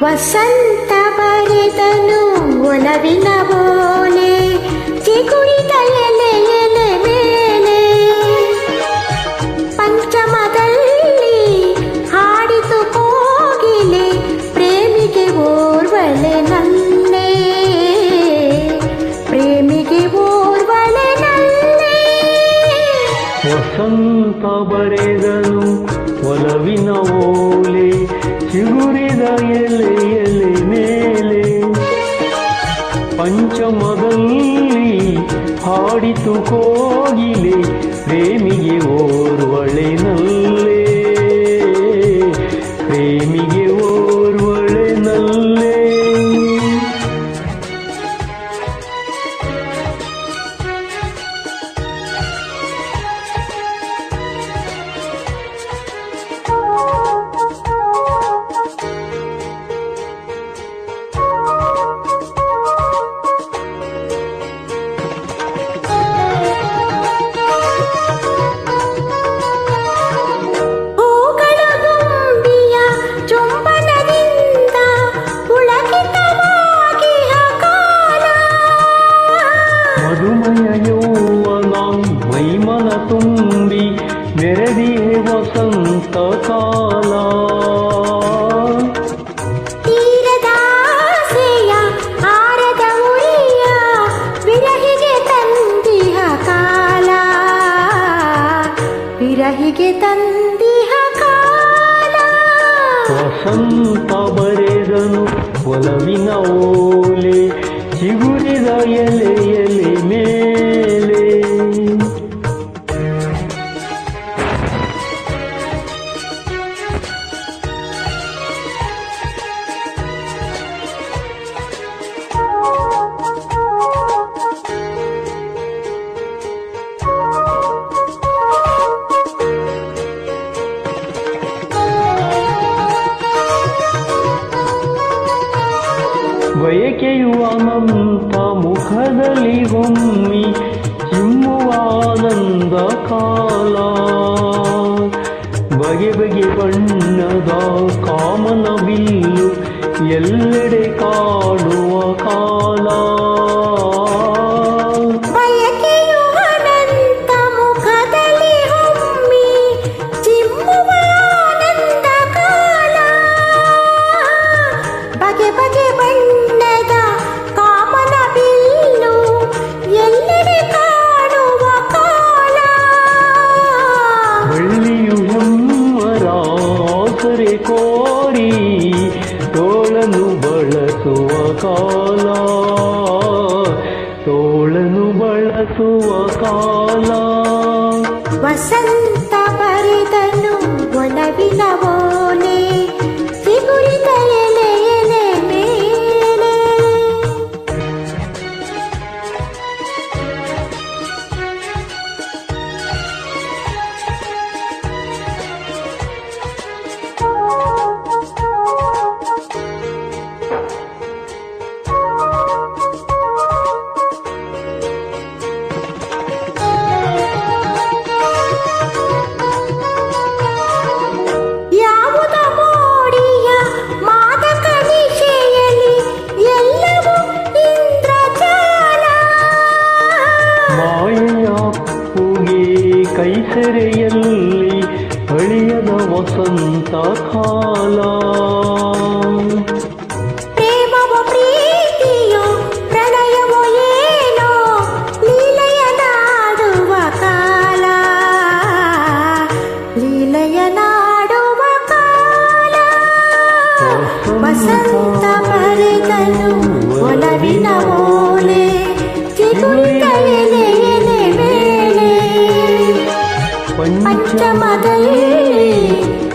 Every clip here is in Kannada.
ವಸಂತ ಬರೆದನು ಒಲವಿನ ಬೋಲೆ ಚಿಗುರಿದ ಎಲೆ ಎಲೆ ಮೇಲೆ ಪಂಚಮದಲ್ಲಿ ಹಾಡಿತು ಕೋಗಿಲೆ ಪ್ರೇಮಿಗೆ ಓರ್ವಳೆ ನನ್ನೇ ಪ್ರೇಮಿಗೆ ಓರ್ವಳೆ ನನ್ನೇ ವಸಂತ ಬರೆದನು ಒಲವಿನ ಓಲೆ ಚಿಗುರಿದ ಎಲೆ ಎಲೆ ಮೇಲೆ. ಪಂಚಮದಲ್ಲಿ ಹಾಡಿತು ಕೋಗಿಲೆ ಪ್ರೇಮಿಗೆ ಓರ್ವಳೆ ತುಂಬಿ ಮೆರೆದಿಯೇ ವಸಂತ ಕಾಲ. ವಿರಹಿಗೆ ತಂದಿಹ ಕಾಲ. ವಸಂತ ಬರೆದನು ಒಲವಿನ ಓಲೆ ಚಿಗುರಿದ ಎಲೆ ಬಯಕೆಯು ಅನಂತ ಮುಖದಲ್ಲಿ ಹೊಮ್ಮಿ ಚಿಮ್ಮುವಾನಂದ ಕಾಲ. ಬಗೆ ಬಗೆ ಬಣ್ಣದ ಕಾಮನವಿಲ್ಲು ಎಲ್ಲೆಡೆ ಕಾಡುವ ಕಾಲ. ಕೋರಿ ತೋಳನು ಬಳಸುವ ಕಾಲ. ತೋಳನು ಬಳಸುವ ಕಾಲ. ವಸಂತ ಬರೆದನು ಒಲವಿನ ಮಾಯೆಯ ಪುಗೆ ಕೈಸೆರೆಯಲ್ಲಿ ಅಳಿಯದ ವಸಂತ ಕಾಲ.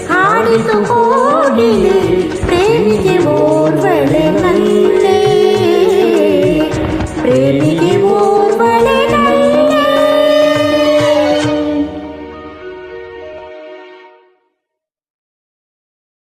ಹಾಡಿತು ಹೋಗಿರಿ ಪ್ರೇಮಿಗೆ ಓರ್ವಳೆ ಮತ್ತೆ ಪ್ರೇಮಿಗೆ ಓ